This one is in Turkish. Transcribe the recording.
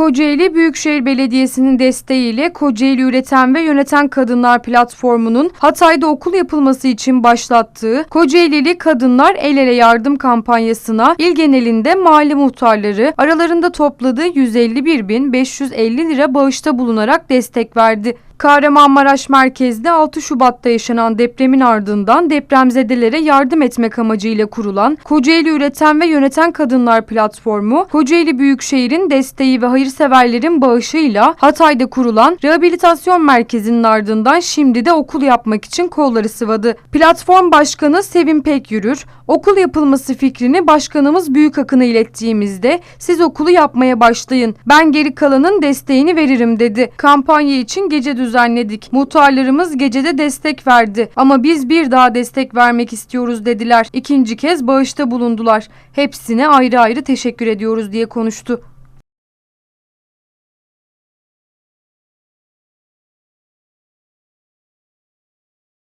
Kocaeli Büyükşehir Belediyesi'nin desteğiyle Kocaeli Üreten ve Yöneten Kadınlar Platformu'nun Hatay'da okul yapılması için başlattığı Kocaelili Kadınlar El Ele Yardım kampanyasına il genelinde mahalle muhtarları aralarında topladığı 151.550 lira bağışta bulunarak destek verdi. Kahramanmaraş merkezde 6 Şubat'ta yaşanan depremin ardından depremzedelere yardım etmek amacıyla kurulan Kocaeli Üreten ve Yöneten Kadınlar Platformu, Kocaeli Büyükşehir'in desteği ve hayırseverlerin bağışıyla Hatay'da kurulan rehabilitasyon merkezinin ardından şimdi de okul yapmak için kolları sıvadı. Platform Başkanı Sevim Pekyürür, okul yapılması fikrini başkanımız Büyükakın'a ilettiğimizde siz okulu yapmaya başlayın, ben geri kalanın desteğini veririm dedi. Kampanya için gece düzenledik. Muhtarlarımız gecede destek verdi ama biz bir daha destek vermek istiyoruz dediler. İkinci kez bağışta bulundular. Hepsine ayrı ayrı teşekkür ediyoruz diye konuştu.